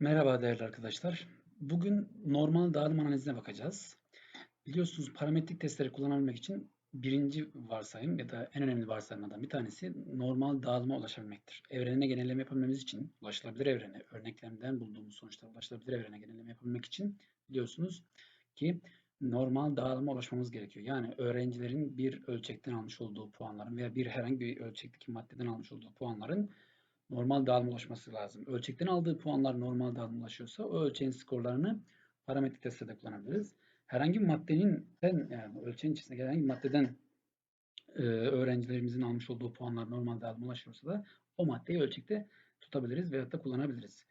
Merhaba değerli arkadaşlar. Bugün normal dağılım analizine bakacağız. Biliyorsunuz parametrik testleri kullanabilmek için birinci varsayım ya da en önemli varsayımlardan bir tanesi normal dağılıma ulaşabilmektir. Evrene genelleme yapabilmemiz için ulaşılabilir evrene, örneklemden bulduğumuz sonuçta ulaşılabilir evrene genelleme yapabilmek için biliyorsunuz ki normal dağılıma ulaşmamız gerekiyor. Yani öğrencilerin bir ölçekten almış olduğu puanların veya bir herhangi bir ölçekteki maddeden almış olduğu puanların normal dağılıma ulaşması lazım. Ölçekten aldığı puanlar normal dağılıma ulaşıyorsa o ölçeğin skorlarını parametrik testte kullanabiliriz. Herhangi bir maddenin yani ölçeğin içerisindeki herhangi bir maddeden e, öğrencilerimizin almış olduğu puanlar normal dağılıma ulaşıyorsa da o maddeyi ölçekte tutabiliriz veyahut da kullanabiliriz.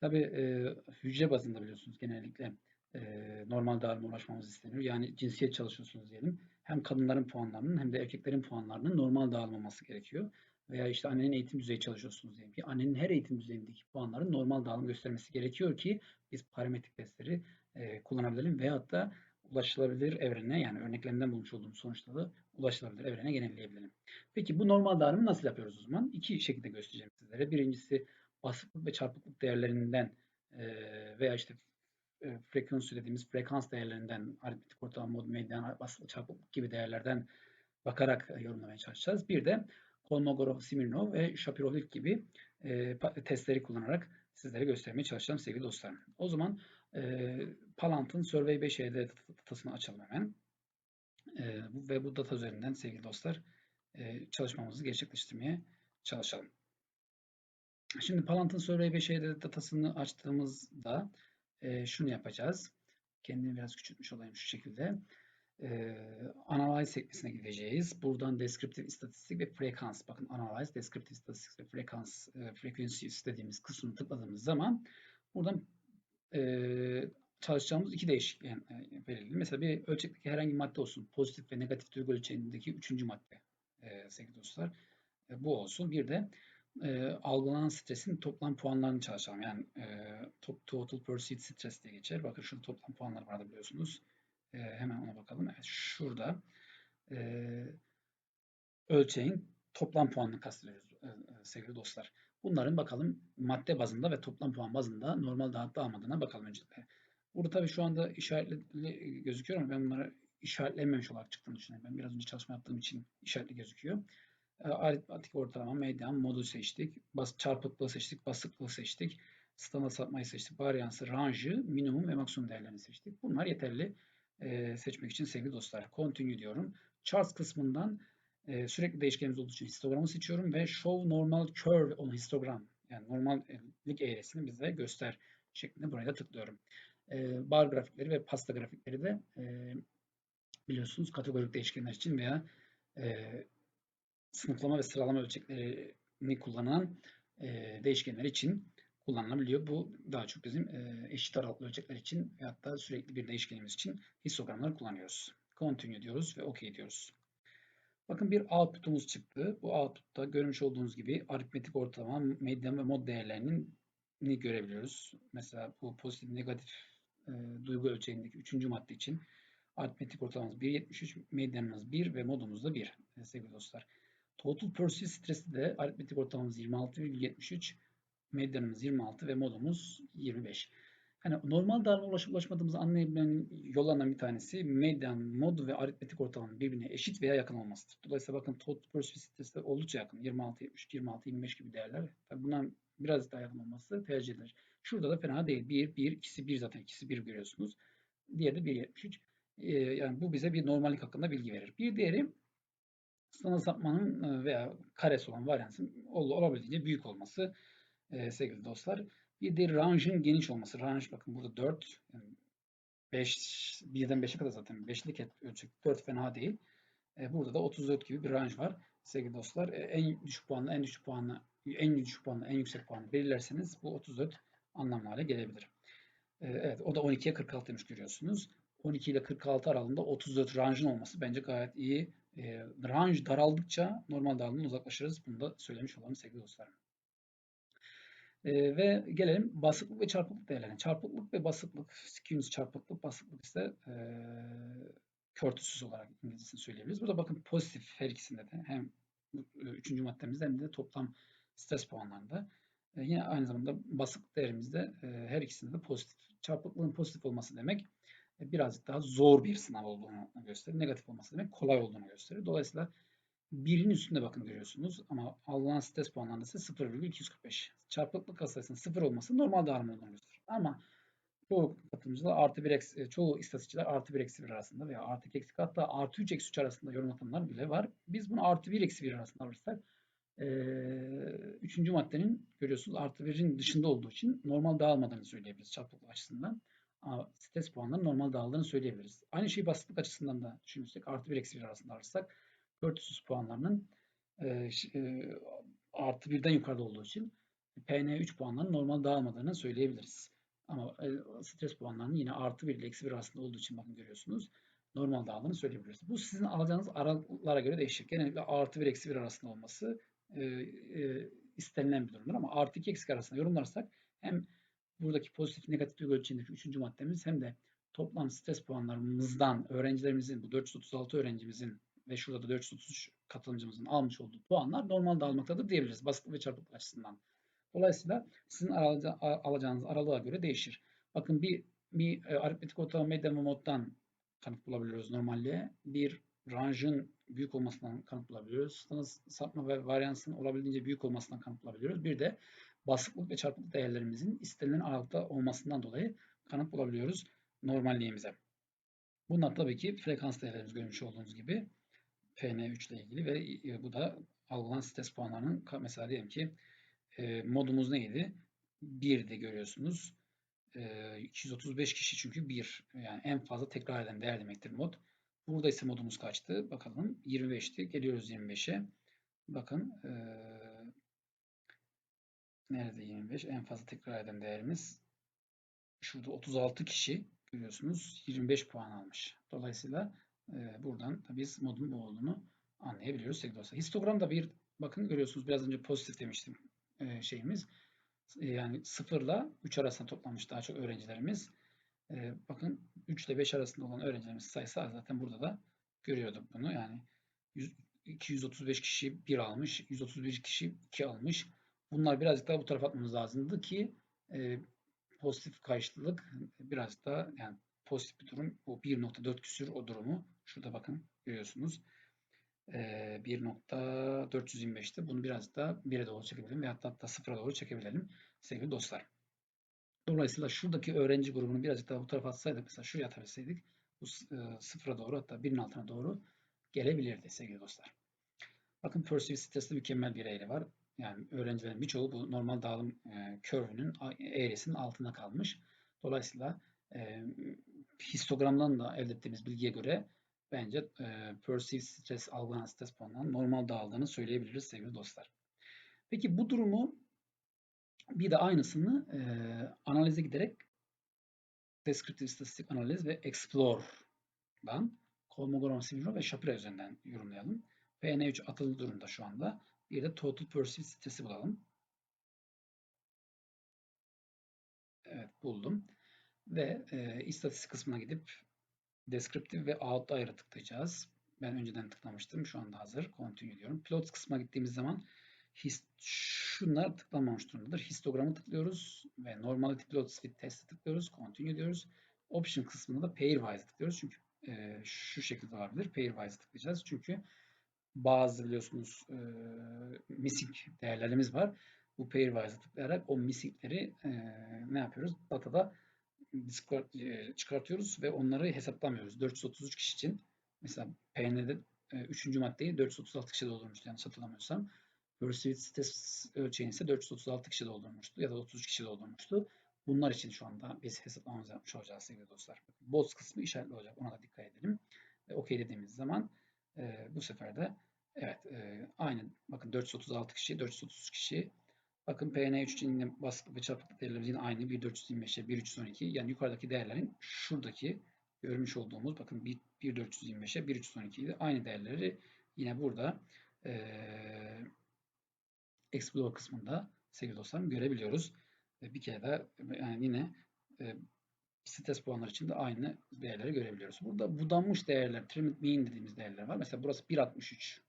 Tabi e, hücre bazında biliyorsunuz genellikle e, normal dağılıma ulaşmamız isteniyor. Yani cinsiyet çalışıyorsunuz diyelim. Hem kadınların puanlarının hem de erkeklerin puanlarının normal dağılmaması gerekiyor veya işte annenin eğitim düzeyi çalışıyorsunuz diyelim ki annenin her eğitim düzeyindeki puanların normal dağılım göstermesi gerekiyor ki biz parametrik testleri e, kullanabilelim veyahut da ulaşılabilir evrene yani örneklerinden bulmuş olduğumuz sonuçları ulaşılabilir evrene genelleyebilelim. Peki bu normal dağılımı nasıl yapıyoruz o zaman? İki şekilde göstereceğim sizlere. Birincisi basıklık ve çarpıklık değerlerinden e, veya işte e, frekansı dediğimiz frekans değerlerinden aritmetik ortalama mod medyan basıklık çarpıklık gibi değerlerden bakarak yorumlamaya çalışacağız. Bir de Kolmogorov, Smirnov ve Shapirovic gibi e, testleri kullanarak sizlere göstermeye çalışacağım sevgili dostlarım. O zaman e, Palant'ın Survey 5 ED datasını açalım hemen. E, ve bu data üzerinden sevgili dostlar e, çalışmamızı gerçekleştirmeye çalışalım. Şimdi Palant'ın Survey 5 ED datasını açtığımızda e, şunu yapacağız. Kendimi biraz küçültmüş olayım şu şekilde e, analyze sekmesine gideceğiz. Buradan deskriptif istatistik ve frekans. Bakın analyze, deskriptif istatistik ve frekans, e, frequency istediğimiz kısmını tıkladığımız zaman buradan e, çalışacağımız iki değişiklik e, verildi. Mesela bir ölçekteki herhangi bir madde olsun. Pozitif ve negatif duygu ölçeğindeki üçüncü madde e, sevgili dostlar. E, bu olsun. Bir de e, algılanan stresin toplam puanlarını çalışalım. Yani e, total perceived stress diye geçer. Bakın şurada toplam puanlar vardı biliyorsunuz. E, hemen ona bakalım. Evet, şurada e, ölçeğin toplam puanını kastediyoruz e, sevgili dostlar. Bunların bakalım madde bazında ve toplam puan bazında normal dağıtı almadığına bakalım öncelikle. Burada tabii şu anda işaretli gözüküyor ama ben bunları işaretlememiş olarak çıktığını düşünüyorum. Ben biraz önce çalışma yaptığım için işaretli gözüküyor. Aritmatik ortalama, medyan, modul seçtik. Bas, çarpıklığı seçtik, basıklığı seçtik. Standart sapmayı seçtik. Varyansı, ranjı, minimum ve maksimum değerlerini seçtik. Bunlar yeterli e, seçmek için sevgili dostlar. Continue diyorum. Charts kısmından e, sürekli değişkenimiz olduğu için histogramı seçiyorum ve Show Normal Curve on Histogram yani normallik eğrisini bize göster şeklinde buraya da tıklıyorum. E, bar grafikleri ve pasta grafikleri de e, biliyorsunuz kategorik değişkenler için veya e, sınıflama ve sıralama ölçeklerini kullanan e, değişkenler için kullanılabiliyor. Bu daha çok bizim eşit aralıklı ölçekler için ve hatta sürekli bir değişkenimiz için histogramları kullanıyoruz. Continue diyoruz ve OK diyoruz. Bakın bir output'umuz çıktı. Bu output'ta görmüş olduğunuz gibi aritmetik ortalama, medyan ve mod değerlerinin ni görebiliyoruz. Mesela bu pozitif negatif e, duygu ölçeğindeki üçüncü madde için aritmetik ortalamamız 1.73, medyanımız 1 ve modumuz da 1 sevgili dostlar. Total perceived stress'te de aritmetik ortalamamız 26,73, medyanımız 26 ve modumuz 25. Hani normal dağılıma ulaşıp ulaşmadığımızı anlayabilen yollardan bir tanesi medyan, mod ve aritmetik ortalamanın birbirine eşit veya yakın olmasıdır. Dolayısıyla bakın total persistency oldukça yakın. 26, 73, 26, 25 gibi değerler. Tabii bundan biraz daha yakın olması tercih edilir. Şurada da fena değil. 1, 1, ikisi 1 zaten. ikisi 1 görüyorsunuz. Diğeri de 1.73. Ee, yani bu bize bir normallik hakkında bilgi verir. Bir diğeri sınır sapmanın veya karesi olan varyansın olabildiğince büyük olması e, sevgili dostlar. Bir de range'ın geniş olması. Range bakın burada 4, yani 5, 1'den 5'e kadar zaten 5'lik ölçek 4 fena değil. E, burada da 34 gibi bir range var. Sevgili dostlar e, en düşük puanla en düşük puanla en düşük puanla en yüksek puanı belirlerseniz bu 34 anlamlı hale gelebilir. E, evet o da 12'ye 46 demiş görüyorsunuz. 12 ile 46 aralığında 34 range'ın olması bence gayet iyi. E, range daraldıkça normal dağılımdan uzaklaşırız. Bunu da söylemiş olalım sevgili dostlarım. E, ve gelelim basıklık ve çarpıklık değerlerine. Çarpıklık ve basıklık, skewness çarpıklık, basıklık ise e, körtüsüz olarak İngilizcesini söyleyebiliriz. Burada bakın pozitif her ikisinde de hem üçüncü maddemizde hem de toplam stres puanlarında E, yine aynı zamanda basık değerimizde e, her ikisinde de pozitif. Çarpıklığın pozitif olması demek e, birazcık daha zor bir sınav olduğunu gösterir. Negatif olması demek kolay olduğunu gösterir. Dolayısıyla birin üstünde bakın görüyorsunuz ama alınan stres puanlarında ise 0,245. Çarpıklık katsayısının 0 olması normal olduğunu gösterir. Ama çoğu katılımcılar artı bir eksi, e, çoğu istatistikçiler artı bir eksi bir arasında veya artı iki eksi hatta artı üç eksi üç arasında yorum atanlar bile var. Biz bunu artı bir eksi bir arasında alırsak e, üçüncü maddenin görüyorsunuz artı birin dışında olduğu için normal dağılmadığını söyleyebiliriz çarpıklık açısından. Ama stres puanları normal dağıldığını söyleyebiliriz. Aynı şeyi basitlik açısından da düşünürsek artı bir eksi bir arasında alırsak Curtis puanlarının e, e, artı birden yukarıda olduğu için PN3 puanlarının normal dağılmadığını söyleyebiliriz. Ama e, stres puanlarının yine artı 1 ile eksi 1 arasında olduğu için bakın görüyorsunuz. Normal dağılımını söyleyebiliriz. Bu sizin alacağınız aralara göre değişir. Genellikle artı 1 eksi 1 arasında olması e, e, istenilen bir durumdur. Ama artı 2 eksi arasında yorumlarsak hem buradaki pozitif negatif duygu ölçeğindeki üçüncü maddemiz hem de toplam stres puanlarımızdan öğrencilerimizin bu 436 öğrencimizin ve şurada da 433 katılımcımızın almış olduğu puanlar normal dağılmaktadır diyebiliriz. Baskı ve çarpıklık açısından. Dolayısıyla sizin alacağınız aralığa göre değişir. Bakın bir bir e, aritmetik ortalama medya moddan kanıt bulabiliyoruz normalliğe. Bir range'ın büyük olmasından kanıt bulabiliyoruz. Sapma ve varyansın olabildiğince büyük olmasından kanıt bulabiliyoruz. Bir de basıklık ve çarpıklık değerlerimizin istenilen aralıkta olmasından dolayı kanıt bulabiliyoruz normalliğimize. Bunlar tabii ki frekans değerlerimiz görmüş olduğunuz gibi PN3 ile ilgili ve e, bu da algılanan stres puanlarının mesela diyelim ki e, modumuz neydi? 1'di görüyorsunuz. E, 235 kişi çünkü 1. Yani en fazla tekrar eden değer demektir mod. Burada ise modumuz kaçtı? Bakalım 25'ti. Geliyoruz 25'e. Bakın e, nerede 25? En fazla tekrar eden değerimiz şurada 36 kişi görüyorsunuz 25 puan almış. Dolayısıyla e, buradan da biz modun bu olduğunu anlayabiliyoruz sevgili dostlar. Histogram da bir bakın görüyorsunuz biraz önce pozitif demiştim e, şeyimiz. E, yani 0 ile 3 arasında toplanmış daha çok öğrencilerimiz. E, bakın 3 ile 5 arasında olan öğrencilerimiz sayısı zaten burada da görüyorduk bunu. Yani 100, 235 kişi 1 almış, 131 kişi 2 almış. Bunlar birazcık daha bu tarafa atmamız lazımdı ki e, pozitif karşılık birazcık daha yani pozitif bir durum. Bu 1.4 küsür o durumu. Şurada bakın görüyorsunuz. 1.425'ti. Bunu biraz da 1'e doğru çekebilirim ve hatta, hatta 0'a doğru çekebilelim sevgili dostlar. Dolayısıyla şuradaki öğrenci grubunu birazcık daha bu tarafa atsaydık mesela şuraya atabilseydik bu sıfıra doğru hatta birinin altına doğru gelebilirdi sevgili dostlar. Bakın Percival stresli mükemmel bir eğri var. Yani öğrencilerin birçoğu bu normal dağılım e, curve'ünün eğrisinin altında kalmış. Dolayısıyla e, histogramdan da elde ettiğimiz bilgiye göre bence e, perceived stres, algılanan stres puanının normal dağıldığını söyleyebiliriz sevgili dostlar. Peki bu durumu bir de aynısını e, analize giderek deskriptif istatistik analiz ve explore'dan Kolmogorov, Simrov ve Shapira üzerinden yorumlayalım. PN3 atılı durumda şu anda. Bir de total perceived stresi bulalım. Evet buldum. Ve e, istatistik kısmına gidip Descriptive ve Outlier'a tıklayacağız. Ben önceden tıklamıştım. Şu anda hazır. Continue diyorum. Plots kısmına gittiğimiz zaman his, şunlar tıklanmamış durumdadır. Histogramı tıklıyoruz ve Normality Plots with Test'e tıklıyoruz. Continue diyoruz. Option kısmında da Pairwise tıklıyoruz. Çünkü e, şu şekilde olabilir. Pairwise tıklayacağız. Çünkü bazı biliyorsunuz e, missing değerlerimiz var. Bu Pairwise'a tıklayarak o missingleri e, ne yapıyoruz? Datada çıkartıyoruz ve onları hesaplamıyoruz. 433 kişi için mesela PN'de 3. maddeyi 436 kişi doldurmuştu yanlış hatırlamıyorsam. Perceived stres ölçeğini ise 436 kişi doldurmuştu ya da 33 kişi doldurmuştu. Bunlar için şu anda biz hesaplamamızı yapmış olacağız sevgili dostlar. Boz kısmı işaretli olacak. Ona da dikkat edelim. Ve OK dediğimiz zaman e, bu sefer de evet e, aynı bakın 436 kişi, 433 kişi Bakın PN3 için yine baskı ve çarpıklık değerleri yine aynı 1425'e 1312. Yani yukarıdaki değerlerin şuradaki görmüş olduğumuz bakın 1425'e 1312 idi. Aynı değerleri yine burada e, Explorer kısmında sevgili dostlarım görebiliyoruz. E, bir kere daha yani yine e, stres puanları için de aynı değerleri görebiliyoruz. Burada budanmış değerler, trimmed mean dediğimiz değerler var. Mesela burası 1.63.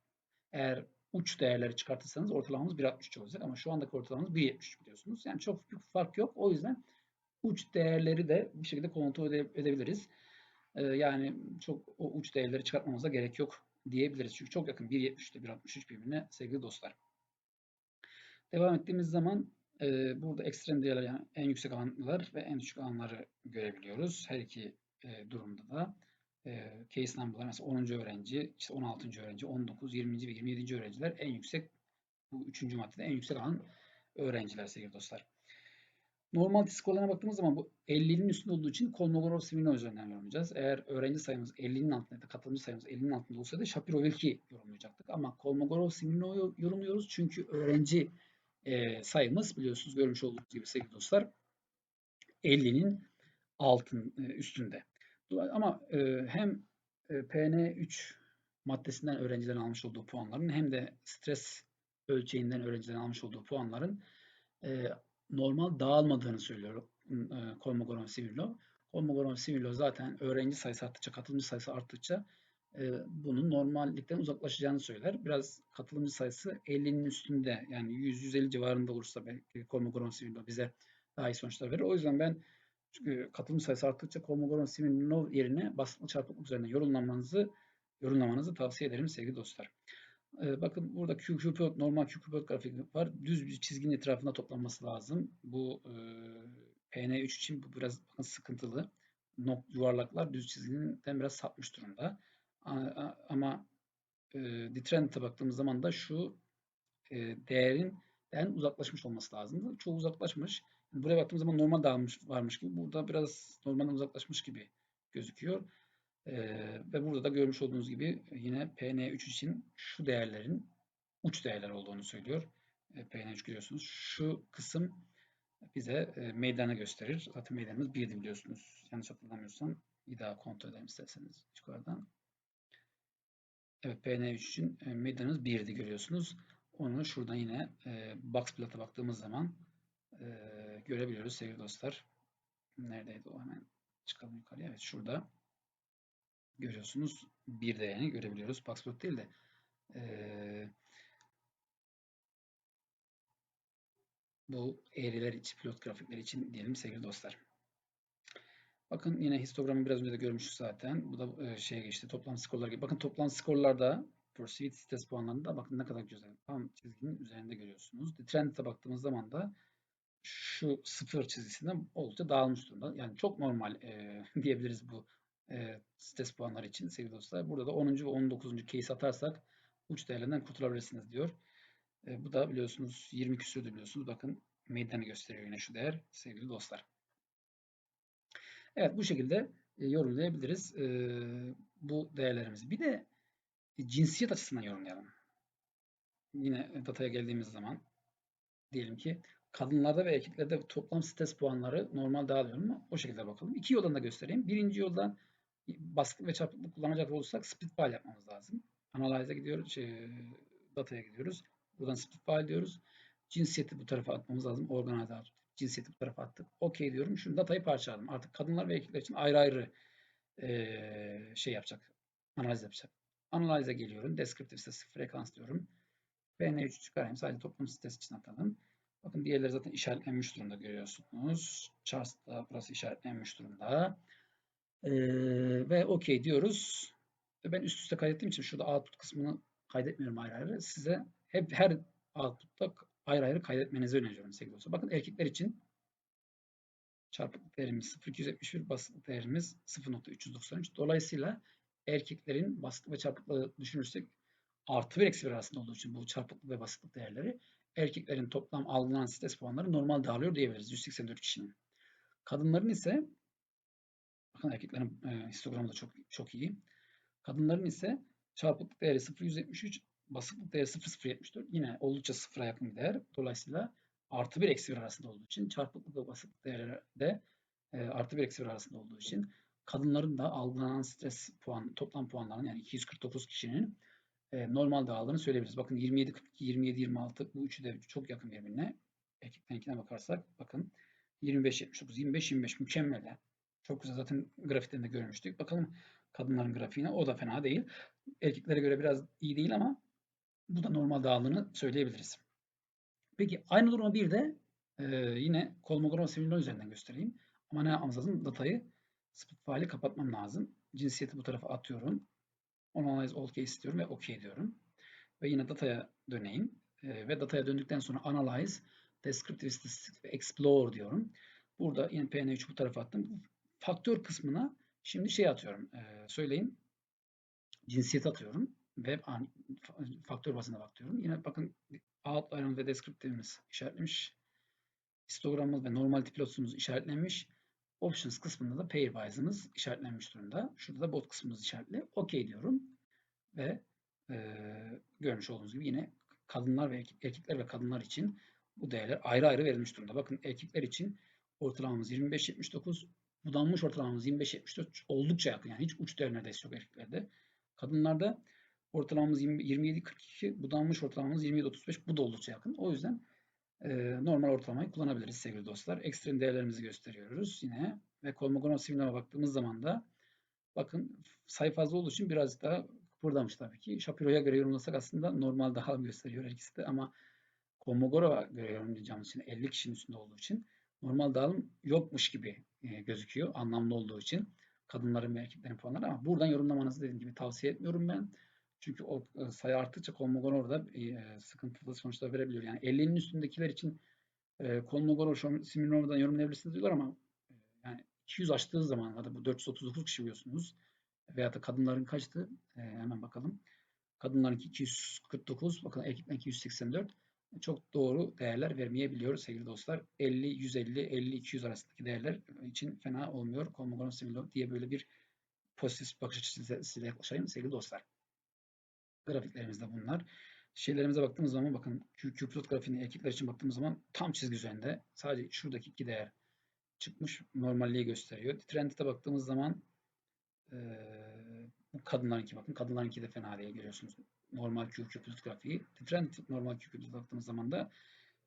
Eğer uç değerleri çıkartırsanız ortalamamız 1.63 olacak ama şu andaki ortalamamız 1.73 biliyorsunuz. Yani çok büyük fark yok. O yüzden uç değerleri de bir şekilde kontrol edebiliriz. Ee, yani çok o uç değerleri çıkartmamıza gerek yok diyebiliriz. Çünkü çok yakın 1.70 ile 1.63 birbirine sevgili dostlar. Devam ettiğimiz zaman e, burada ekstrem değerler yani en yüksek alanlar ve en düşük alanları görebiliyoruz. Her iki e, durumda da e, case number'lar mesela 10. öğrenci, işte 16. öğrenci, 19, 20. ve 27. öğrenciler en yüksek bu üçüncü maddede en yüksek alan öğrenciler sevgili dostlar. Normal skorlarına baktığımız zaman bu 50'nin üstünde olduğu için Kolmogorov-Smirnov üzerinden yorumlayacağız. Eğer öğrenci sayımız 50'nin altında ya da katılımcı sayımız 50'nin altında olsaydı Shapiro-Wilkie yorumlayacaktık. Ama Kolmogorov-Smirnov'u yorumluyoruz çünkü öğrenci e, sayımız biliyorsunuz görmüş olduğunuz gibi sevgili dostlar 50'nin altın e, üstünde. Ama e, hem e, PN3 maddesinden öğrencilerin almış olduğu puanların hem de stres ölçeğinden öğrencilerin almış olduğu puanların e, normal dağılmadığını söylüyor e, Kolmogorov Simirlov. Kolmogorov Simirlov zaten öğrenci sayısı arttıkça, katılımcı sayısı arttıkça e, bunun normallikten uzaklaşacağını söyler. Biraz katılımcı sayısı 50'nin üstünde yani 100-150 civarında olursa belki Kolmogorov Simirlov bize daha iyi sonuçlar verir. O yüzden ben çünkü katılım sayısı arttıkça Kolmogorov Simirnov yerine basınçlı çarpıklık üzerine yorumlamanızı yorumlamanızı tavsiye ederim sevgili dostlar. Ee, bakın burada Q, Q pilot, normal Q pilot grafik var. Düz bir çizginin etrafında toplanması lazım. Bu e, PN3 için bu biraz sıkıntılı. Nok, yuvarlaklar düz çizgiden biraz sapmış durumda. Ama e, Detrend'e baktığımız zaman da şu e, değerinden uzaklaşmış olması lazım. Çoğu uzaklaşmış. Buraya baktığımız zaman normal dağılmış varmış gibi. Burada biraz normalden uzaklaşmış gibi gözüküyor. Ee, ve burada da görmüş olduğunuz gibi yine PN3 için şu değerlerin uç değerler olduğunu söylüyor. E, PN3 görüyorsunuz. Şu kısım bize e, meydana gösterir. Zaten meydanımız 1'di biliyorsunuz. Yanlış hatırlamıyorsam bir daha kontrol edelim isterseniz yukarıdan. Evet PN3 için e, meydanımız 1'di görüyorsunuz. Onu şuradan yine e, box plot'a baktığımız zaman e, görebiliyoruz sevgili dostlar. Neredeydi o hemen çıkalım yukarıya. Evet şurada görüyorsunuz. Bir değerini görebiliyoruz. Boxplot değil de e, bu eğriler için, pilot grafikleri için diyelim sevgili dostlar. Bakın yine histogramı biraz önce de görmüştük zaten. Bu da e, şeye geçti. Toplam skorlar gibi. Bakın toplam skorlarda Pursuit test puanlarında bakın ne kadar güzel. Tam çizginin üzerinde görüyorsunuz. Trend'e baktığımız zaman da şu sıfır çizgisinden oldukça dağılmış durumda. Yani çok normal e, diyebiliriz bu e, stres puanları için sevgili dostlar. Burada da 10. ve 19. case atarsak uç değerlerinden kurtulabilirsiniz diyor. E, bu da biliyorsunuz 20 küsürdü biliyorsunuz. Bakın meydanı gösteriyor yine şu değer sevgili dostlar. Evet bu şekilde e, yorumlayabiliriz e, bu değerlerimizi. Bir de cinsiyet açısından yorumlayalım. Yine dataya geldiğimiz zaman diyelim ki kadınlarda ve erkeklerde toplam stres puanları normal dağılıyor mu? O şekilde bakalım. İki yoldan da göstereyim. Birinci yoldan baskı ve çarpıklık kullanacak olursak split yapmamız lazım. Analyze'a gidiyoruz, şey, dataya gidiyoruz. Buradan split diyoruz. Cinsiyeti bu tarafa atmamız lazım. Organize cinsiyeti bu tarafa attık. OK diyorum. Şimdi datayı parçaladım. Artık kadınlar ve erkekler için ayrı ayrı e, şey yapacak. Analiz yapacak. Analize geliyorum. Descriptive stres frekans diyorum. PN3 çıkarayım. Sadece toplum stres için atalım. Bakın diğerleri zaten işaretlenmiş durumda görüyorsunuz. Charts'ta burası işaretlenmiş durumda. Ee, ve OK diyoruz. Ben üst üste kaydettiğim için şurada output kısmını kaydetmiyorum ayrı ayrı. Size hep her output'ta ayrı ayrı kaydetmenizi öneriyorum sevgili dostlar. Bakın erkekler için çarpıklık değerimiz 0,271, basıklık değerimiz 0,393. Dolayısıyla erkeklerin basıklık ve çarpıklığı düşünürsek artı bir eksi bir arasında olduğu için bu çarpıklık ve basıklık değerleri erkeklerin toplam algılanan stres puanları normal dağılıyor diyebiliriz 184 kişinin. Kadınların ise bakın erkeklerin e, histogramı da çok çok iyi. Kadınların ise çarpıklık değeri 0,173, basıklık değeri 0,074. Yine oldukça sıfıra yakın bir değer. Dolayısıyla artı bir eksi bir arasında olduğu için çarpıklık ve basıklık değerleri de e, artı bir eksi bir arasında olduğu için kadınların da algılanan stres puan toplam puanlarının yani 249 kişinin e, normal dağıldığını söyleyebiliriz. Bakın 27 42 27 26 bu üçü de çok yakın birbirine. Erkeklerinkine bakarsak bakın 25 79 25 25 mükemmel. Çok güzel zaten grafiklerinde görmüştük. Bakalım kadınların grafiğine o da fena değil. Erkeklere göre biraz iyi değil ama Bu da normal dağılımını söyleyebiliriz. Peki aynı durumu bir de e, yine Kolmogorov simülasyon üzerinden göstereyim. Ama ne yapmamız lazım? Datayı split file'i kapatmam lazım. Cinsiyeti bu tarafa atıyorum. Analyze all case istiyorum ve OK diyorum. Ve yine dataya döneyim. E, ve dataya döndükten sonra Analyze, Descriptive Statistics ve Explore diyorum. Burada yine PN3 bu tarafa attım. Faktör kısmına şimdi şey atıyorum. E, söyleyin. Cinsiyet atıyorum. Ve faktör bazına bakıyorum. Yine bakın outline'ımız ve descriptive'imiz işaretlemiş. Histogramımız ve normality plotsumuz işaretlenmiş. Options kısmında da pairwise'ımız işaretlenmiş durumda. Şurada da bot kısmımız işaretli. OK diyorum. Ve e, görmüş olduğunuz gibi yine kadınlar ve erkekler ve kadınlar için bu değerler ayrı ayrı verilmiş durumda. Bakın erkekler için ortalamamız 25-79, budanmış ortalamamız 25-74 oldukça yakın. Yani hiç uç değer neredeyse yok erkeklerde. Kadınlarda ortalamamız 27-42, budanmış ortalamamız 27-35. Bu da oldukça yakın. O yüzden e, normal ortalamayı kullanabiliriz sevgili dostlar. Ekstrem değerlerimizi gösteriyoruz yine. Ve Kolmogorov simülama baktığımız zaman da bakın sayı fazla olduğu için biraz daha kıpırdamış tabii ki. Shapiro'ya göre yorumlasak aslında normal daha gösteriyor her ikisi de ama Kolmogorov'a göre yorumlayacağımız için 50 kişinin üstünde olduğu için normal dağılım yokmuş gibi e, gözüküyor anlamlı olduğu için kadınların ve erkeklerin puanları ama buradan yorumlamanızı dediğim gibi tavsiye etmiyorum ben. Çünkü o e, sayı arttıkça Kolmogorov da e, sıkıntılı sonuçlar verebiliyor. Yani 50'nin üstündekiler için e, Kolmogorov Siminov'dan yorumlayabilirsiniz diyorlar ama e, yani 200 açtığı zaman ya da bu 439 kişi biliyorsunuz veya da kadınların kaçtı? E, hemen bakalım. Kadınların 249, bakın erkeklerin 284 çok doğru değerler vermeyebiliyoruz sevgili dostlar. 50, 150, 50, 200 arasındaki değerler için fena olmuyor. Kolmogorov Similov diye böyle bir pozitif bakış açısıyla yaklaşayım sevgili dostlar. Grafiklerimiz de bunlar. Şeylerimize baktığımız zaman bakın plot grafiğine erkekler için baktığımız zaman tam çizgi üzerinde. Sadece şuradaki iki değer çıkmış. Normalliği gösteriyor. Trend'e baktığımız zaman e, kadınlarınki bakın. Kadınlarınki de fena değil görüyorsunuz. Normal Q, grafiği. Trend normal Q baktığımız zaman da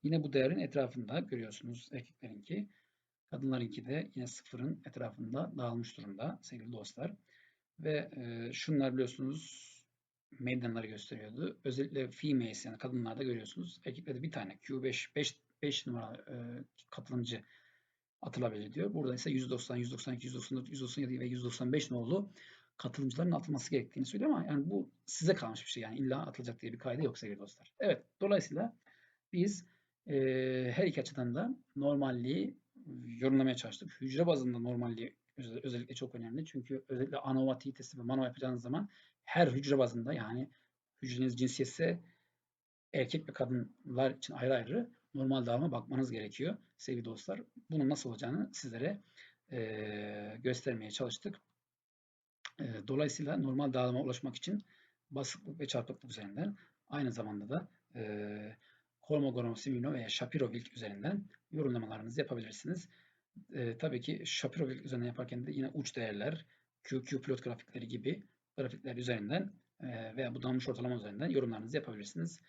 yine bu değerin etrafında görüyorsunuz erkeklerinki. Kadınlarınki de yine sıfırın etrafında dağılmış durumda sevgili dostlar. Ve e, şunlar biliyorsunuz meydanları gösteriyordu. Özellikle females yani kadınlarda görüyorsunuz. Erkeklerde bir tane Q5 5 5 numara e, katılımcı atılabilir diyor. Burada ise 190, 192, 194, 197 ve 195 nolu katılımcıların atılması gerektiğini söylüyor ama yani bu size kalmış bir şey. Yani illa atılacak diye bir kaydı yok sevgili dostlar. Evet. Dolayısıyla biz e, her iki açıdan da normalliği yorumlamaya çalıştık. Hücre bazında normalliği özellikle çok önemli. Çünkü özellikle ANOVA T testi ve MANOVA yapacağınız zaman her hücre bazında yani hücreniz cinsiyetse erkek ve kadınlar için ayrı ayrı normal dağılıma bakmanız gerekiyor sevgili dostlar. Bunun nasıl olacağını sizlere e, göstermeye çalıştık. E, dolayısıyla normal dağılıma ulaşmak için basıklık ve çarpıklık üzerinden aynı zamanda da e, Kolmogorov, Simino veya Shapiro-Wilk üzerinden yorumlamalarınızı yapabilirsiniz. E, tabii ki Shapiro-Wilk üzerinden yaparken de yine uç değerler, QQ plot grafikleri gibi grafikler üzerinden e, veya budanmış ortalama üzerinden yorumlarınızı yapabilirsiniz.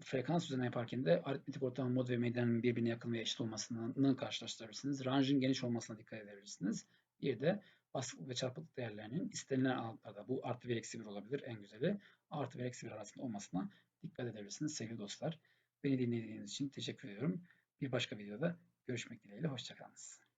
Frekans üzerinden yaparken de aritmetik ortalama mod ve medyanın birbirine yakın ve eşit olmasını karşılaştırabilirsiniz. Range'ın geniş olmasına dikkat edebilirsiniz. Bir de basıklık ve çarpıklık değerlerinin istenilen aralıklarda bu artı ve eksi bir olabilir en güzeli. Artı ve eksi bir arasında olmasına dikkat edebilirsiniz sevgili dostlar. Beni dinlediğiniz için teşekkür ediyorum. Bir başka videoda görüşmek dileğiyle. Hoşçakalınız.